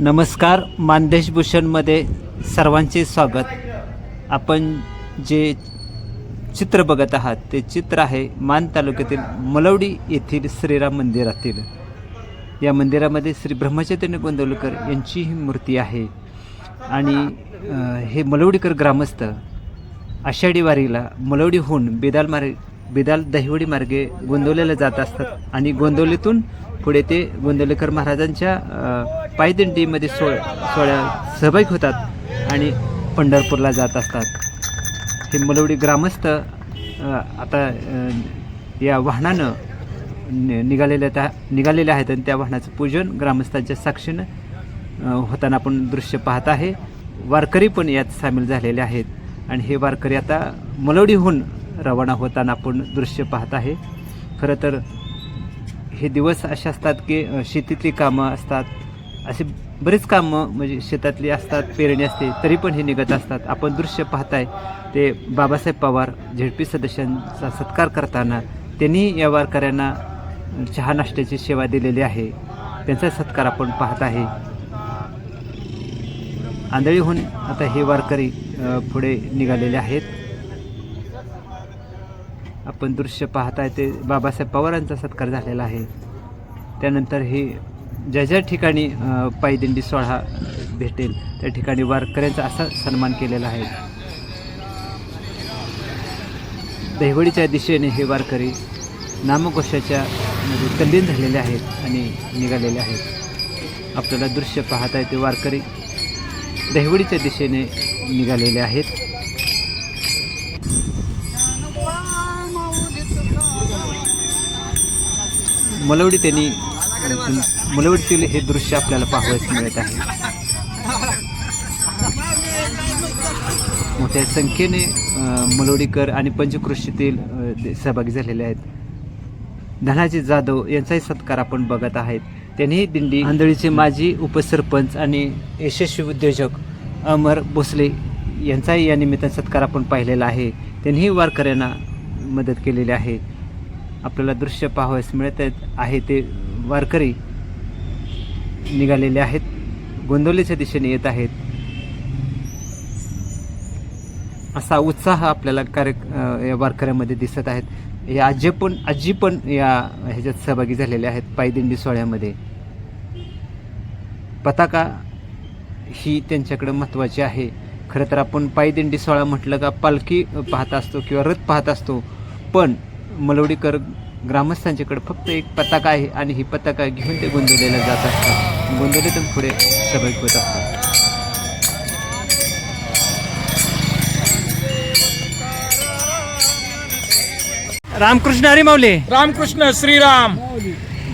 नमस्कार मानदेशभूषणमध्ये सर्वांचे स्वागत. आपण जे चित्र बघत आहात ते चित्र आहे मान तालुक्यातील मलवडी येथील श्रीराम मंदिरातील. या मंदिरामध्ये श्री ब्रह्मचैतन्य गोंदवलकर यांची ही मूर्ती आहे. आणि हे मलवडीकर ग्रामस्थ आषाढी वारीला मलवडीहून बेदाल मार्ग बेदाल दहिवडी मार्गे गोंदवलेला जात असतात आणि गोंदवलीतून पुढे ते गोंदवलेकर महाराजांच्या पायदिंडीमध्ये सो सोहळ्या सहभागी होतात आणि पंढरपूरला जात असतात. हे मलवडी ग्रामस्थ आता या वाहनानं नि- निघालेल्या त्या निघालेल्या आहेत आणि त्या वाहनाचं पूजन ग्रामस्थांच्या साक्षीनं होताना आपण दृश्य पाहत आहे. वारकरी पण यात सामील झालेले आहेत आणि हे वारकरी आता मलवडीहून रवाना होताना आपण दृश्य पाहत आहे. खरं तर हे दिवस असे असतात की शेतीतली कामं असतात. असे बरेच कामं म्हणजे शेतातली असतात पेरणी असते तरी पण हे निघत असतात. आपण दृश्य पाहताय ते बाबासाहेब पवार झेडपी सदस्यांचा सत्कार करताना त्यांनी या वारकऱ्यांना चहा नाश्त्याची सेवा दिलेली आहे. त्यांचा सत्कार आपण पाहत आहे. आंधळीहून आता हे वारकरी पुढे निघालेले आहेत. आपण दृश्य पाहताय ते बाबासाहेब पवारांचा सत्कार झालेला आहे. त्यानंतर हे ज्या ज्या ठिकाणी पायदिंडी सोहळा भेटेल त्या ठिकाणी वारकऱ्यांचा असा सन्मान केलेला आहे. दहिवडीच्या दिशेने हे वारकरी नामकोशाच्या मध्ये तल्लीन झालेले आहेत आणि निघालेले आहेत. आपल्याला दृश्य पाहताय ते वारकरी दहिवडीच्या दिशेने निघालेले आहेत. मलवडी त्यांनी मलवडीतील हे दृश्य आपल्याला पाहावयास मिळत आहे. मोठ्या संख्येने मलवडीकर आणि पंचकृषीतील सहभागी झालेले आहेत. धनाजी जाधव यांचाही सत्कार आपण बघत आहेत. त्यांनी दिंडी आंधळीचे माजी उपसरपंच आणि यशस्वी उद्योजक अमर भोसले यांचाही या निमित्ताने सत्कार आपण पाहिलेला आहे. त्यांनीही वारकऱ्यांना मदत केलेली आहे. आपल्याला दृश्य पाहावयास मिळत आहेत- आहे ते वारकरी निघालेले आहेत. गोंदवलीच्या दिशेने येत आहेत. असा उत्साह आपल्याला कार्य या वारकऱ्यामध्ये दिसत आहेत. या आजी पण आजी पण या ह्याच्यात सहभागी झालेले आहेत पायदिंडी सोहळ्यामध्ये. पताका ही त्यांच्याकडे महत्त्वाची आहे. खरं तर आपण पायदिंडी सोहळा म्हटलं का पालखी पाहत असतो किंवा रथ पाहत असतो. पण मलवडीकर ग्रामस्थांच्याकडे फक्त एक पताका आहे आणि ही पताका घेऊन ते गोंदवलेला जात असतात. गोंदवलीतून पुढे सहभागी होत असतात. रामकृष्ण हरी माऊली रामकृष्ण श्रीराम.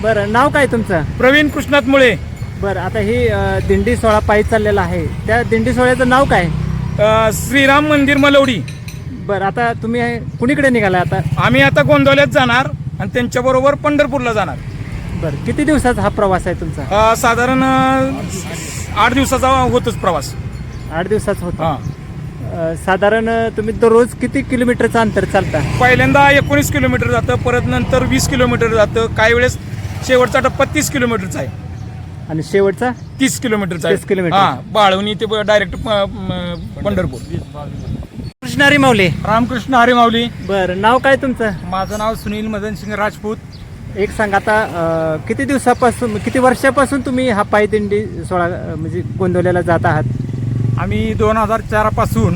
बरं नाव काय तुमचं? प्रवीण कृष्णात मुळे. बरं आता ही अ, दिंडी सोहळा पायी चाललेला आहे. त्या दिंडी सोहळ्याचं नाव काय? अ, श्रीराम मंदिर मलवडी. बरं आता तुम्ही कुणीकडे निघाला आता? आम्ही आता गोंदवल्यात जाणार आणि त्यांच्याबरोबर पंढरपूरला जाणार. बरं किती दिवसाचा हा प्रवास आहे तुमचा? अ, साधारण अ, आठ दिवसाचा होतोच प्रवास. आठ दिवसाचा होता. हा. अ, साधारण तुम्ही दररोज किती किलोमीटरचं अंतर चालता? पहिल्यांदा एकोणीस किलोमीटर जातं परत नंतर वीस किलोमीटर जातं. काही वेळेस शेवटचा टप्पा तीस किलोमीटरचा आहे. आणि शेवटचा? तीस किलोमीटरचा 30 किलोमीटर. हा बाळवणी ते डायरेक्ट पंढरपूर. कृष्णारी माऊली रामकृष्ण हरी माऊली बरं नाव काय तुमचं? माझं नाव सुनील मदन सिंग राजपूत. एक सांगा आता अ, किती दिवसापासून किती वर्षापासून तुम्ही हा पायदिंडी सोहळा अ, म्हणजे गोंदवलेला जात आहात? आम्ही दोन हजार चारपासून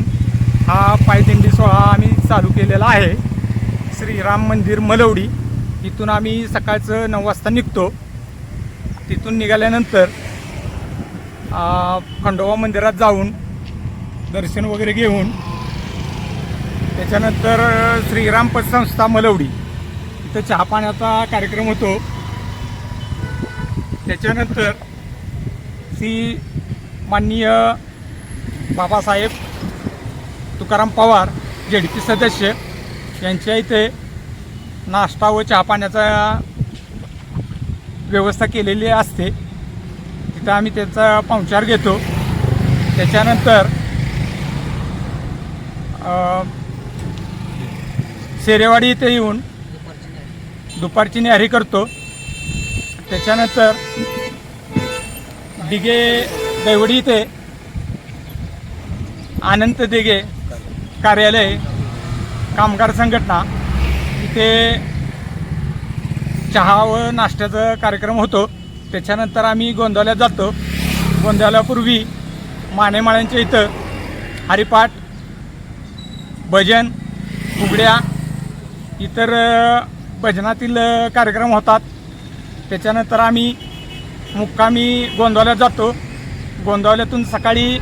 हा पायदिंडी सोहळा आम्ही चालू केलेला आहे. श्रीराम मंदिर मलवडी. इथून आम्ही सकाळचं नऊ वाजता निघतो. तिथून निघाल्यानंतर आ, खंडोबा मंदिरात जाऊन दर्शन वगैरे घेऊन त्याच्यानंतर श्रीराम पतसंस्था मलवडी. इथं चहा पाण्याचा कार्यक्रम होतो. त्याच्यानंतर श्री माननीय बाबासाहेब तुकाराम पवार जेडपी सदस्य यांच्या इथे नाश्ता व चहा पाण्याचा व्यवस्था केलेली असते. तिथं आम्ही त्याचा पाहुणचार घेतो. त्याच्यानंतर सेरेवाडी इथे येऊन दुपारची न्यारी करतो. त्याच्यानंतर दिघे दैवडी इथे अनंत दिघे कार्यालय कामगार संघटना इथे चहा व नाश्त्याचा कार्यक्रम होतो. त्याच्यानंतर आम्ही गोंधळ्यात जातो. गोंधळ्यापूर्वी मानेमाळ्यांच्या इथं हरिपाठ भजन फुगड्या इतर भजनातील कार्यक्रम होतात. त्याच्यानंतर आम्ही मुक्कामी गोंदवल्यात जातो. गोंदवल्यातून सकाळी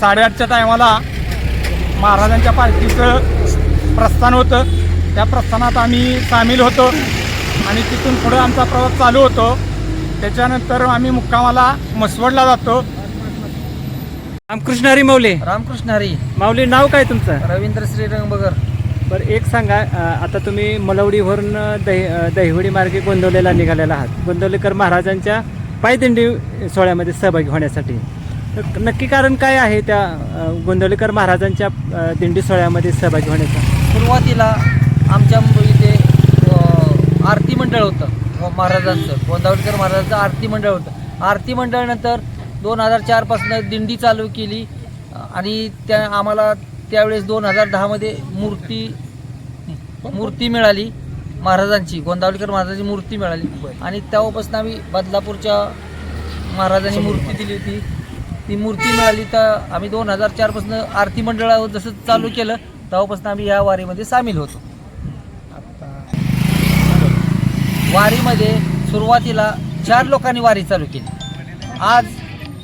साडेआठच्या टायमाला महाराजांच्या पालखीचं प्रस्थान होतं. त्या प्रस्थानात आम्ही सामील होतो आणि तिथून पुढं आमचा प्रवास चालू होतो. त्याच्यानंतर आम्ही मुक्कामाला मसवडला जातो. रामकृष्ण हरी माऊली. रामकृष्ण हरी. माऊली नाव काय तुमचं? रवींद्र श्रीरंग बगर बरं एक सांगा अ, आता तुम्ही मलवडीवरून दहि दहिवडी मार्गे गोंदवलेला निघालेला आहात. गोंदवलेकर महाराजांच्या पायदिंडी सोहळ्यामध्ये सहभागी होण्यासाठी. तर नक्की कारण काय आहे त्या अ, गोंदवलेकर महाराजांच्या अ, दिंडी सोहळ्यामध्ये सहभागी होण्याचं? सुरुवातीला आमच्या इथे अ, आरती मंडळ होतं. व महाराजांचं गोंदावलकर महाराजांचं आरती मंडळ होतं. आरती मंडळानंतर दोन हजार चारपासून दिंडी चालू केली. आणि त्या आम्हाला त्यावेळेस दोन हजार दहामध्ये मूर्ती मूर्ती मिळाली महाराजांची गोंदावलकर महाराजांची मूर्ती मिळाली. आणि तेव्हापासून आम्ही बदलापूरच्या महाराजांनी मूर्ती दिली होती. ती मूर्ती मिळाली तर आम्ही दोन हजार चारपासून आरती मंडळावर जसं चालू केलं तेव्हापासून आम्ही या वारीमध्ये सामील होतो. वारीमध्ये सुरुवातीला चार लोकांनी वारी चालू केली. आज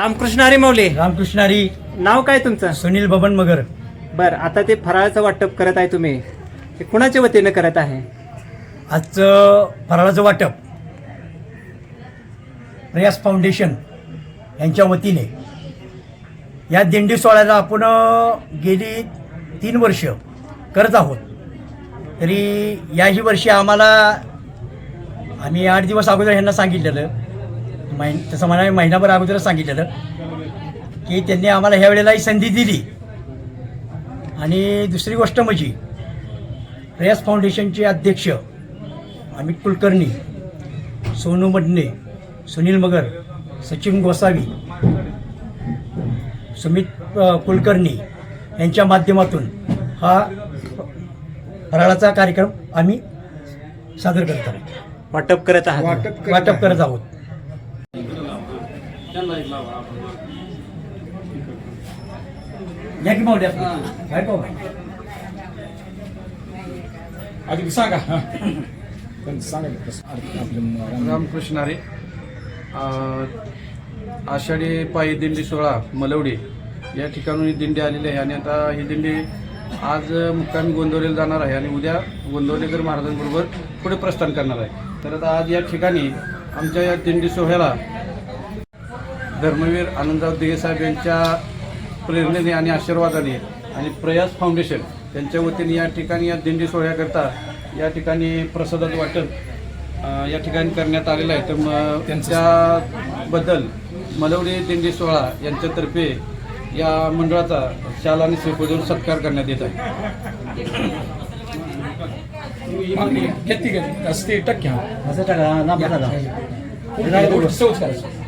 रामकृष्ण हरी माऊली. रामकृष्णारी नाव काय तुमचं? सुनील बबन मगर. बरं आता ते फराळाचं वाटप करत आहे तुम्ही. ते कुणाच्या वतीनं करत आहे? आजचं फराळाचं वाटप प्रयास फाउंडेशन यांच्या वतीने. या दिंडी सोहळ्याला आपण गेली तीन वर्ष करत आहोत. तरी याही वर्षी आम्हाला आम्ही आठ दिवस अगोदर ह्यांना सांगितलेलं महिन तसं मला महिनाभर अगोदरच सांगितलेलं की त्यांनी आम्हाला ह्या वेळेला ही संधी दिली. आणि दुसरी गोष्ट म्हणजे प्रयास फाउंडेशनचे अध्यक्ष अमित कुलकर्णी सोनू मडने सुनील मगर सचिन गोसावी सुमित कुलकर्णी यांच्या माध्यमातून हा फराळाचा कार्यक्रम आम्ही सादर करत आहोत. वाटप करत आहात. वाटप करत आहोत. सांगा सांगा रामकृष्ण हरे अ, आषाढी पायी दिंडी सोहळा मलवडी या ठिकाणून ही दिंडी आलेली आहे आणि आता ही दिंडी आज मुक्कामी गोंदवलेला जाणार आहे आणि उद्या गोंदवलेकर महाराजांबरोबर पुढे प्रस्थान करणार आहे तर आता आज या ठिकाणी आमच्या या दिंडी सोहळ्याला धर्मवीर आनंदराव दिघे साहेब यांच्या प्रेरणेने आणि आशीर्वादाने आणि प्रयास फाउंडेशन यांच्या वतीने या ठिकाणी या दिंडी सोहळ्याकरता या ठिकाणी प्रसादात वाटप या ठिकाणी करण्यात आलेलं आहे. तर मग त्याबद्दल मलवडी दिंडी सोहळा यांच्यातर्फे या मंडळाचा शाल आणि श्रीपूजन सत्कार करण्यात येत आहे. घेतली घेतली. असते टक्के असं टाका, करायचं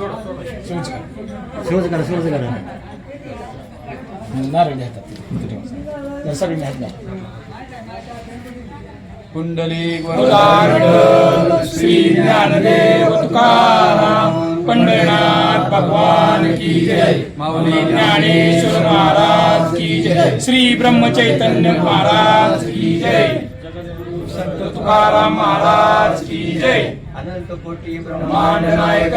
शिवचं करा, शिवचं करा. नारळ घ्यायचा सगळे घ्यायला कुंडली श्री ज्ञानदेव तुकाराम पंढरनाथ भगवान की जय. माऊली ज्ञानेश्वर महाराज की जय. श्री ब्रह्मचैतन्य महाराज की जय. संत तुकाराम महाराज की जय. ब्रह्मांड नायक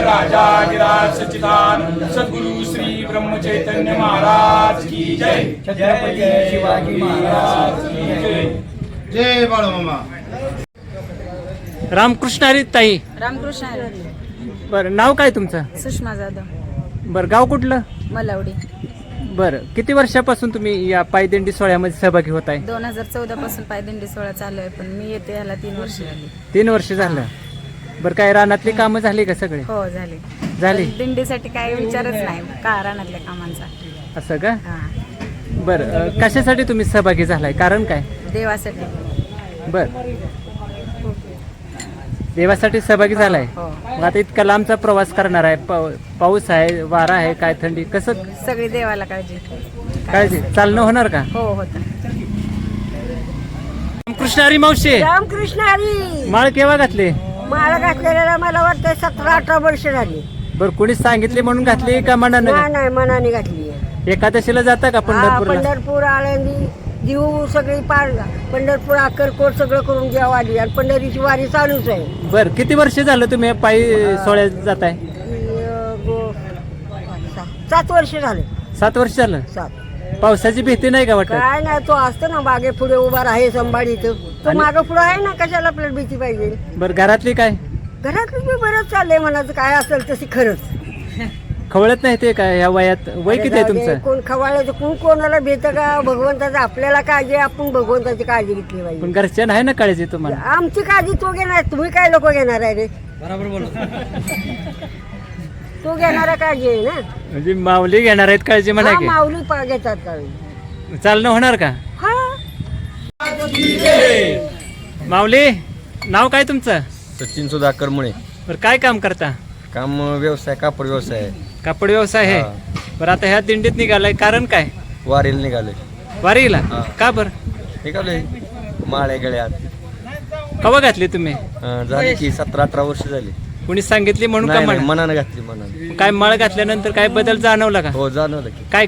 सच्चिदानंद सद्गुरु श्री ब्रह्मचैतन्य महाराज की जय। छत्रपती शिवाजी महाराज की जय। जय बाळूमामा रामकृष्ण हरी ताई रामकृष्ण हरी. बरं नाव काय तुमचं? सुषमा जाधव. बरं गाव कुठलं? मलावडी. बरं किती वर्षापासून तुम्ही या पायदिंडी सोहळ्यामध्ये सहभागी होत आहे दोन हजार चौदा पासून पायदंडी सोहळा चालू आहे पण मी येते याला तीन वर्ष झाली. तीन वर्ष झालं. बरं काय रानातली कामं झाली का सगळे? हो झाली. झाली? दिंडीसाठी काही विचारच नाही का रानातल्या कामांचा? असं का? हा. बरं अं, कशासाठी तुम्ही सहभागी झालाय? कारण काय? देवासाठी. बर. देवासाठी सहभागी झालाय? हो. मग आता इतका लांबचा प्रवास करणार आहे पाऊ- पाऊस आहे वारा आहे काय थंडी कसं? सगळी देवाला काळजी. काळजी. चालणं होणार का? हो होत. कृष्णारी मावशी. रामकृष्ण हरी. माळ केव्हा घातली? माळ घातलेल्या मला वाटतं सतरा अठरा वर्ष झाली. बर कुणी सांगितले म्हणून घातली का मनानं नाही घातली? नाही मनाने घातली. आहे. एकादशीला जाता का हा, पंढरपूरला? पंढरपूर आळंदी देऊ सगळी पार पंढरपूर अक्कलकोट सगळं करून घ्यावं आली. आणि पंढरीची वारी चालूच आहे. बर किती वर्ष झालं तुम्ही या पायी सोहळ्यात जाताय? ती, अं, गो- सात- सात वर्ष झाले. सात वर्ष झालं? सात. पावसाची भीती नाही का वाटत? काय नाही तो असतो ना बागे पुढे उभा आहे संभाळीत. तो मागं पुढे आहे ना कशाला आपल्याला भीती पाहिजे? बर घरातली काय? घरातलं मी बरंच चाललंय म्हणायचं काय असेल तशी खरंच. खवळत नाही ते काय या वयात? वय किती आहे तुमचं? कोण खवाळायचं कोण कोणाला भेट का? भगवंताचं आपल्याला काळजी आहे, आपण भगवंताची काळजी घेतली पण पाहिजे घरच्या नाही ना काळजी तुम्हाला? आमची काळजी तो घेणार तुम्ही काय लोक घेणार आहे रे? तो घेणारा काळजी आहे ना? म्हणजे माऊली घेणार आहेत काळजी म्हणा हा की. माऊली पा घेतात काळजी. चालणं होणार का? हा माऊली नाव काय तुमचं? सचिन सुधाकर मुळे. बरं काय काम करता? काम व्यवसाय कापड व्यवसाय आहे. कापड व्यवसाय आहे. हा. बरं आता ह्या दिंडीत निघालाय कारण काय? वारीला निघाले वारीला? हा. का बर? निघाले माळे गळ्यात. कवा घातली तुम्ही? अं, झाली की सतरा अठरा वर्ष झाली. कुणी सांगितली म्हणून का नाही नाही, म्हण मनानं घातली मनानं. काय मळ घातल्यानंतर काय बदल जाणवला का? हो जाणवलं की. काय